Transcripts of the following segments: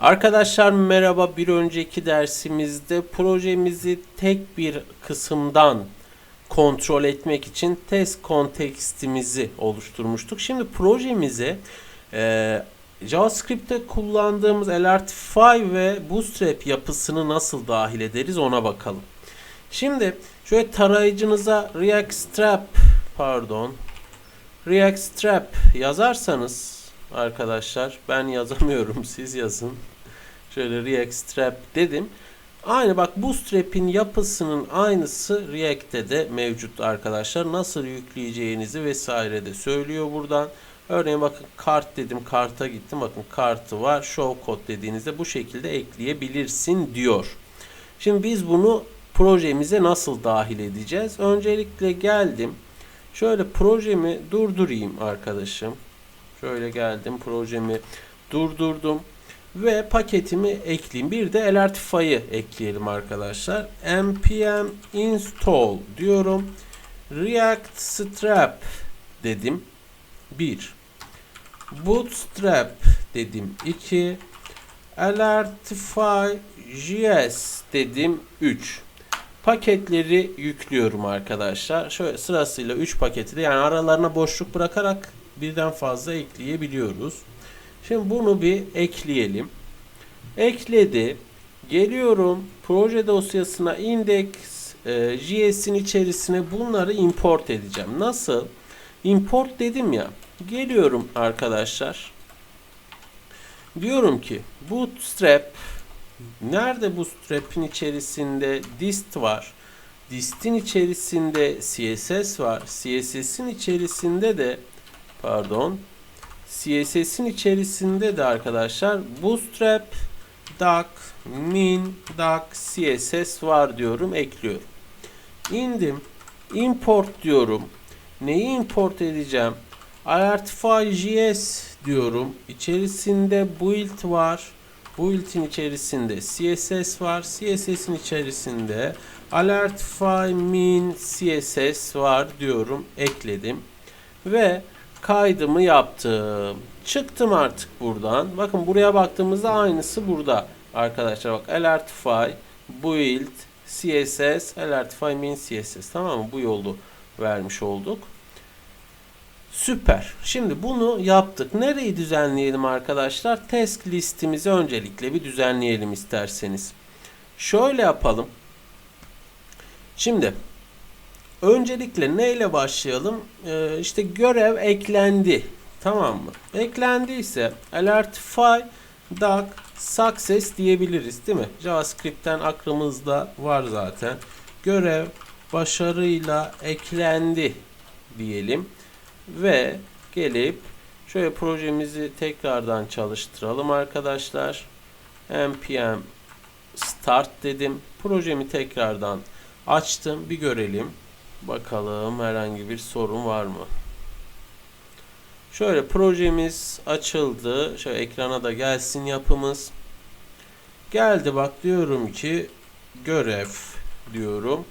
Arkadaşlar merhaba. Bir önceki dersimizde projemizi tek bir kısımdan kontrol etmek için test kontekstimizi oluşturmuştuk. Şimdi projemize e, JavaScript'te kullandığımız Alertify ve Bootstrap yapısını nasıl dahil ederiz ona bakalım. Şimdi şöyle tarayıcınıza React pardon React yazarsanız arkadaşlar ben yazamıyorum siz yazın. Şöyle React dedim. Aynı bak Bootstrap'in yapısının aynısı React'te de mevcut arkadaşlar. Nasıl yükleyeceğinizi vesaire de söylüyor buradan. Örneğin bakın kart dedim. Karta gittim. Bakın kartı var. Show code dediğinizde bu şekilde ekleyebilirsin diyor. Şimdi biz bunu projemize nasıl dahil edeceğiz? Öncelikle geldim. Şöyle projemi durdurayım arkadaşım. Şöyle geldim projemi durdurdum ve paketimi ekleyeyim. Bir de Alertify'ı ekleyelim arkadaşlar. npm install diyorum. React Strap dedim. 1. Bootstrap dedim. 2. Alertify JS dedim. 3 paketleri yüklüyorum arkadaşlar. Şöyle sırasıyla 3 paketi de yani aralarına boşluk bırakarak birden fazla ekleyebiliyoruz. Şimdi bunu bir ekleyelim. Ekledi. Geliyorum proje dosyasına index e, JS'in içerisine bunları import edeceğim. Nasıl? Import dedim ya. Geliyorum arkadaşlar. Diyorum ki bootstrap nerede bootstrap'in içerisinde dist var. Dist'in içerisinde CSS var. CSS'in içerisinde de pardon CSS'in içerisinde de arkadaşlar Bootstrap, Doc, Min, Doc, CSS var diyorum, ekliyorum. İndim, import diyorum. Neyi import edeceğim? Artify.js diyorum. İçerisinde build var. Build'in içerisinde CSS var. CSS'in içerisinde Alertify min CSS var diyorum. Ekledim. Ve kaydımı yaptım. Çıktım artık buradan. Bakın buraya baktığımızda aynısı burada. Arkadaşlar bak Alertify, Build, CSS, Alertify min CSS. Tamam mı? Bu yolu vermiş olduk. Süper. Şimdi bunu yaptık. Nereyi düzenleyelim arkadaşlar? Task listimizi öncelikle bir düzenleyelim isterseniz. Şöyle yapalım. Şimdi öncelikle neyle başlayalım? Ee, işte görev eklendi. Tamam mı? Eklendiyse alertify doc success diyebiliriz değil mi? JavaScript'ten aklımızda var zaten. Görev başarıyla eklendi diyelim ve gelip şöyle projemizi tekrardan çalıştıralım arkadaşlar. npm start dedim. Projemi tekrardan açtım. Bir görelim. Bakalım herhangi bir sorun var mı? Şöyle projemiz açıldı. Şöyle ekrana da gelsin yapımız. Geldi bak diyorum ki görev diyorum.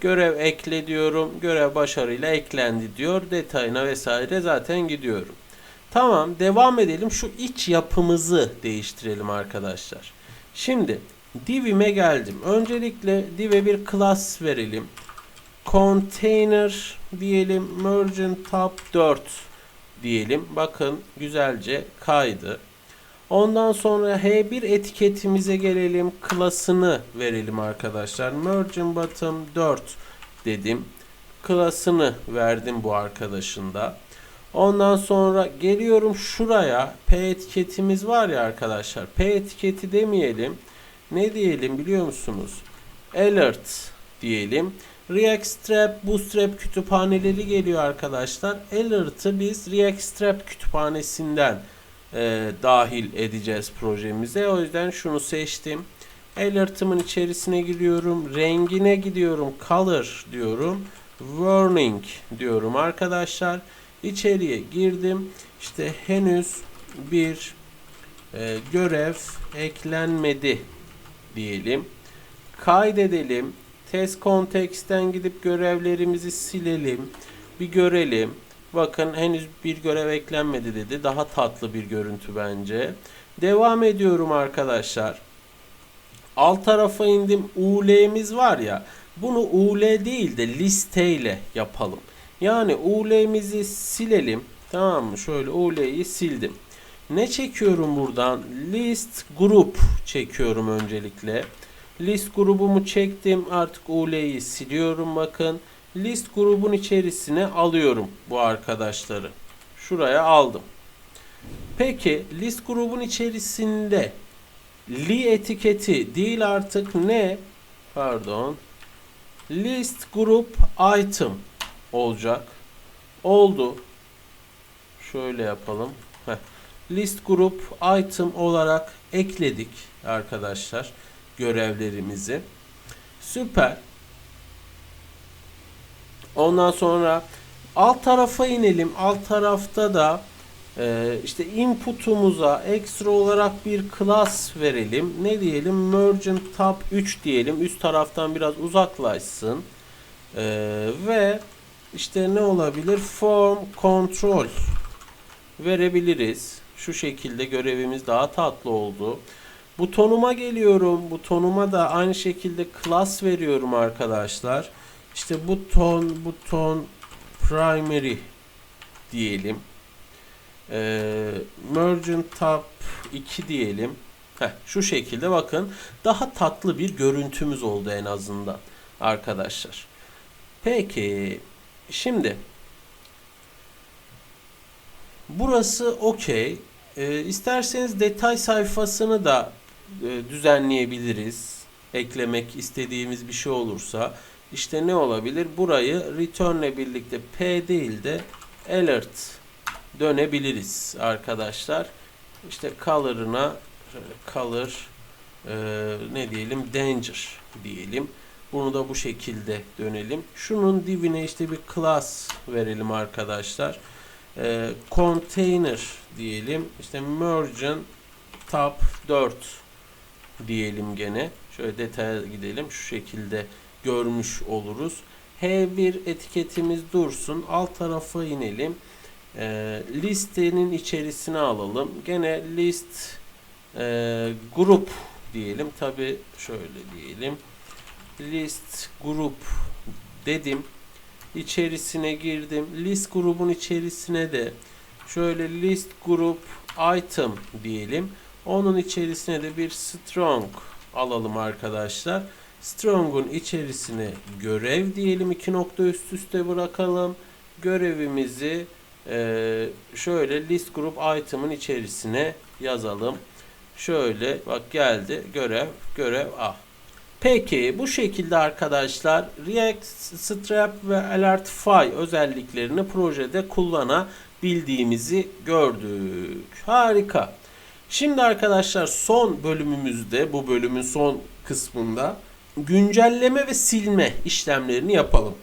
Görev ekle diyorum. Görev başarıyla eklendi diyor. Detayına vesaire zaten gidiyorum. Tamam devam edelim. Şu iç yapımızı değiştirelim arkadaşlar. Şimdi divime geldim. Öncelikle div'e bir class verelim. Container diyelim. Mergent Top 4 diyelim. Bakın güzelce kaydı. Ondan sonra H1 etiketimize gelelim. Klasını verelim arkadaşlar. Merging bottom 4 dedim. Klasını verdim bu arkadaşında. Ondan sonra geliyorum şuraya. P etiketimiz var ya arkadaşlar. P etiketi demeyelim. Ne diyelim biliyor musunuz? Alert diyelim. React Strap, Bootstrap kütüphaneleri geliyor arkadaşlar. Alert'ı biz React Strap kütüphanesinden e, dahil edeceğiz projemize. O yüzden şunu seçtim. Alert'ımın içerisine giriyorum. Rengine gidiyorum. Color diyorum. Warning diyorum arkadaşlar. İçeriye girdim. İşte henüz bir e, görev eklenmedi diyelim. Kaydedelim. Test konteksten gidip görevlerimizi silelim. Bir görelim. Bakın henüz bir görev eklenmedi dedi. Daha tatlı bir görüntü bence. Devam ediyorum arkadaşlar. Alt tarafa indim. UL'miz var ya. Bunu UL değil de listeyle yapalım. Yani UL'mizi silelim. Tamam mı? Şöyle UL'yi sildim. Ne çekiyorum buradan? List grup çekiyorum öncelikle. List grubumu çektim. Artık UL'yi siliyorum bakın. List grubun içerisine alıyorum bu arkadaşları. Şuraya aldım. Peki list grubun içerisinde li etiketi değil artık ne? Pardon. List group item olacak. Oldu. Şöyle yapalım. Heh. List group item olarak ekledik arkadaşlar görevlerimizi. Süper. Ondan sonra alt tarafa inelim. Alt tarafta da e, işte input'umuza ekstra olarak bir class verelim. Ne diyelim? Mergent tab 3 diyelim. Üst taraftan biraz uzaklaşsın. E, ve işte ne olabilir? Form control verebiliriz. Şu şekilde görevimiz daha tatlı oldu. Butonuma geliyorum. Butonuma da aynı şekilde class veriyorum arkadaşlar. İşte buton, buton primary diyelim. Ee, Mergent Tab 2 diyelim. Heh, şu şekilde bakın. Daha tatlı bir görüntümüz oldu en azından arkadaşlar. Peki. Şimdi burası okey. Ee, isterseniz detay sayfasını da e, düzenleyebiliriz. Eklemek istediğimiz bir şey olursa. İşte ne olabilir? Burayı return ile birlikte p değil de alert dönebiliriz arkadaşlar. İşte color'ına color e, ne diyelim danger diyelim. Bunu da bu şekilde dönelim. Şunun divine işte bir class verelim arkadaşlar. E, container diyelim. İşte merge'in tab 4 diyelim gene. Şöyle detaya gidelim. Şu şekilde görmüş oluruz. H1 etiketimiz dursun. Alt tarafa inelim. E, listenin içerisine alalım. Gene list e, grup diyelim. Tabi şöyle diyelim. List grup dedim. İçerisine girdim. List grubun içerisine de şöyle list grup item diyelim. Onun içerisine de bir strong alalım arkadaşlar. Strong'un içerisine görev diyelim. iki nokta üst üste bırakalım. Görevimizi e, şöyle list group item'ın içerisine yazalım. Şöyle bak geldi görev görev A. Peki bu şekilde arkadaşlar React Strap ve Alertify özelliklerini projede kullanabildiğimizi gördük. Harika. Şimdi arkadaşlar son bölümümüzde bu bölümün son kısmında güncelleme ve silme işlemlerini yapalım.